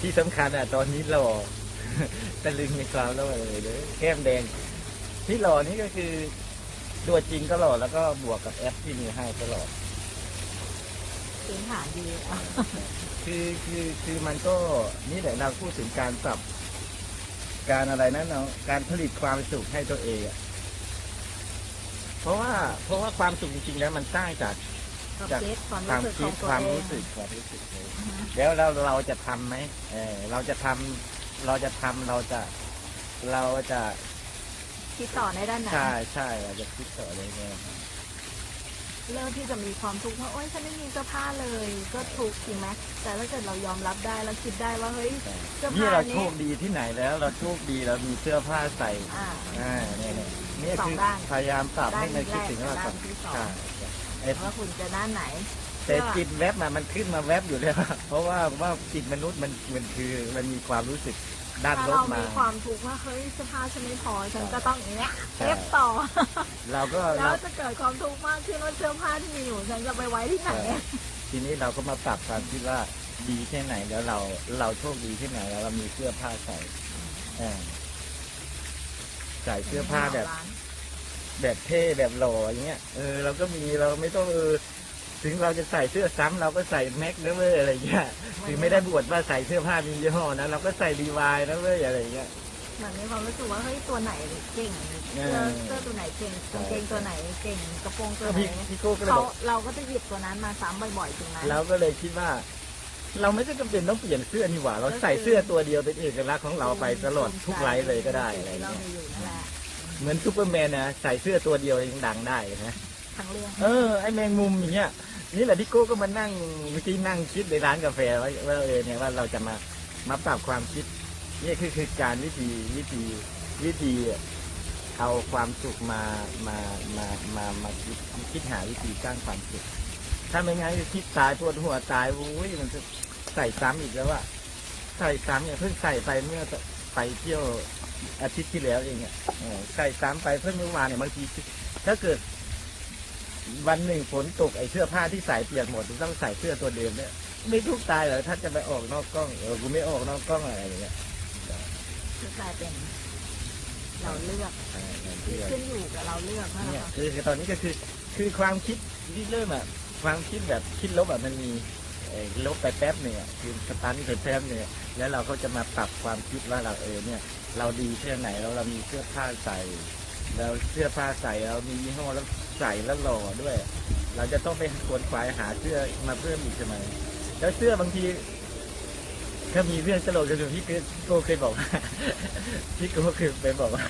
ที่สำคัญอะ ตอนนี้หล่อ ตะลึงในความหล่อเลยเลยแก้มแดง ที่หล่อนี่ก็คือตัวจริงก็หล่อแล้วก็บวกกับแอปที่มีให้ตลอดพื้นฐานดีอะคือคือคือมันก็นี่แหละเราพูดถึงการปรับ การอะไรนะเนาะการผลิตความสุขให้ตัวเองอะเพราะว่าเพราะว่าความสุขจริงๆแล้วมันสร้างจากกับ จากเซตความความรู้สึกขคิอดงตัวความเองรู้สึกความรู้สึกเลยอือฮะแล้วเราเราจะทำไหมเออเราจะทำเราจะทำเราจะเราจะคิดต่อในด้านไหน ใช่ใช่เราจะคิดต่อเลยไงเริ่มที่จะมีความทุกข์ว่าโอ๊ยฉันไม่มีเสื้อผ้าเลย ก็ทุกข์จริงไหมแต่ถ้าเกิดเรายอมรับได้แล้วคิดได้ว่าเฮ้ยเสื้อผ้านี่เรานี้โชคดีที่ไหนแล้ว เราโชคดีเรามีเสื้อผ้าใส่อ่า อ่าเนี่ยเนี่ยนี่สองคือด้านพยายามปรับด้านให้มันคิดแรกถึงกับว่าด้านที่สอง ใช่ ไอ้ว่าคุณจะด้านไหนแต่จิตแวบมามันขึ้นมาแวบอยู่แล้วเพราะว่าว่าจิตมนุษย์มันมันคือมันมีความรู้สึกด้านถ้าลบเรามา มีความทุกข์ว่าเฮ้ยเสื้อผ้าฉันไม่พอฉันใช่ก็ต้องอย่างเงี้ยใช่เอฟต่อ เราก็แล้เรา วจะเกิดความทุกข์มากขึ้นว่าเสื้อผ้าที่มีอยู่ฉันจะไปไว้ที่ไหนใช่ทีนี้เราก็มาปรับความคิดว่าดีแค่ไหนแล้วเราเราโชคดีแค่ไหนแล้วเรามีเสื้อผ้าใส่เออใส่เสื้อผ้าแบบ แบบเท่แบบหล่ออย่างเงี้ยเออเราก็มีเราไม่ต้องเออถึงเราจะใส่เสื้อซ้ำเราก็ใส่แม็กนะเว้ยอะไรเงี้ยถึงไม่ได้บวชว่าใส่เสื้อผ้ามียี่ห้อนะเราก็ใส่รีวายนะเว้ยอะไรเงี้ยเหมือนมีความรู้สึกว่าเฮ้ยตัวไหนเก่งเอเสื้ออเสื้อตัวไหนเก่งใช่กางเกงตัวไหนเก่งกระโปรงตัวก็ไหนพี่พี่โก้ก็เลยเขาบอกเราก็จะหยิบตัวนั้นมาซ้ำบ่อยๆจริงไหมเราก็เลยคิดว่า เราไม่จำเป็นต้องเปลี่ยนเสื้อนี่หว่า เราใส่เสื้อตัวเดียวเป็นเอกลักษณ์ของเราไปตลอดทุกไลฟ์เลยก็ได้อะไรที่เราเงี้ย มีอยู่นั่นแหละเหมือนซูเปอร์แมนนะใส่เสื้อตัวเดียวยังดังได้นะทั้งเรื่องเออไอแมงมุมอย่างเงี้ยนี่แหละที่โก้ก็มานั่งเมื่อกี้นั่งคิดในร้านกาแฟว่าว่าเออเนี่ยว่าเราจะมามาปรับความคิดนี่คือคือการวิธีวิธีวิธีเอาความสุขมามามามามาคิดคิดหาวิธีสร้างความสุขถ้าไม่งั้นจะคิดตายปวดหัวตายโอ้ยมันจะใส่ซ้ำอีกแล้วอะใส่ซ้ำเนี่ยเพิ่งใส่ไปเมื่อไปเที่ยว อาทิตย์ที่แล้วเองอะเออใส่ซ้ำไปเพิ่งเมื่อวานเนี่ยบางทีถ้าเกิด วันหนึ่งฝนตกไอ้เสื้อผ้าที่ใส่เปียกหมดต้องใส่เสื้อตัวเดิมเนี่ยไม่ทุกข์ตายเหรอถ้าจะไปออกนอกกล้องเออกูไม่ออกนอกกล้องอะไรอย่างเงี้ยคือกลายเป็นเราเลือกเอออย่างที่ขึ้นอยู่กับเราเลือกว่าเนี่ยเราคือคือตอนนี้ก็คือคือความคิดที่เริ่มอะความคิดแบบคิดลบอะมันมีเอ่อ ลบไปแป๊บหนึ่งอะคือสตันไปแป๊บหนึ่งแล้วเราก็จะมาปรับความคิดว่าเราเออเนี่ย เราดีแค่ไหนแล้วเรามีเสื้อผ้าใส่แล้วเสื้อผ้าใส่เรามียี่ห้อแล้วใส่แล้วหล่อด้วย เราจะต้องไปขวนขวายหาเสื้อมาเพิ่มอีกใช่ไหมแล้วเสื้อบางทีถ้ามีเรื่องตลกกันอยู่พี่โก้เคยบอกว่าพี่โก้เคยไปบอกว่า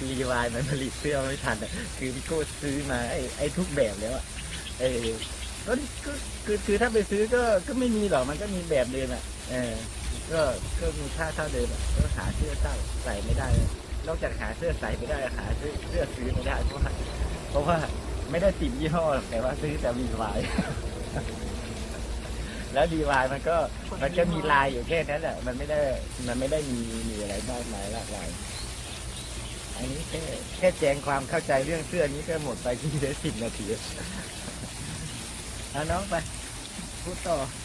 รีวายมันผลิตเสื้อไม่ทันคือพี่โก้ซื้อมาไอ้ไอ้ทุกแบบแล้วอะเออ ก็ก็คือคือถ้าไปซื้อก็ก็ไม่มีหรอกมันก็มีแบบเดิมอะเออ ก็ก็มีค่าเท่าเดิมอะก็หาเสื้อเท่าใส่ไม่ได้นอกจากหาเสื้อใส่ไม่ได้หาเสื้อเสื้อซื้อไม่ได้เพราะว่าเพราะว่าไม่ได้ติดยี่ห้อหรอกแต่ว่าซื้อแต่รีวาย แล้วดีวายมันก็มันก็มีลายอยู่แค่นั้นแหละมันไม่ได้มันไม่ได้มีมีอะไรมากมายหลากหลายอันนี้แค่แค่แจงความเข้าใจเรื่องเสื้อนี้ก็หมดไปที่ได้สิบนาที เอา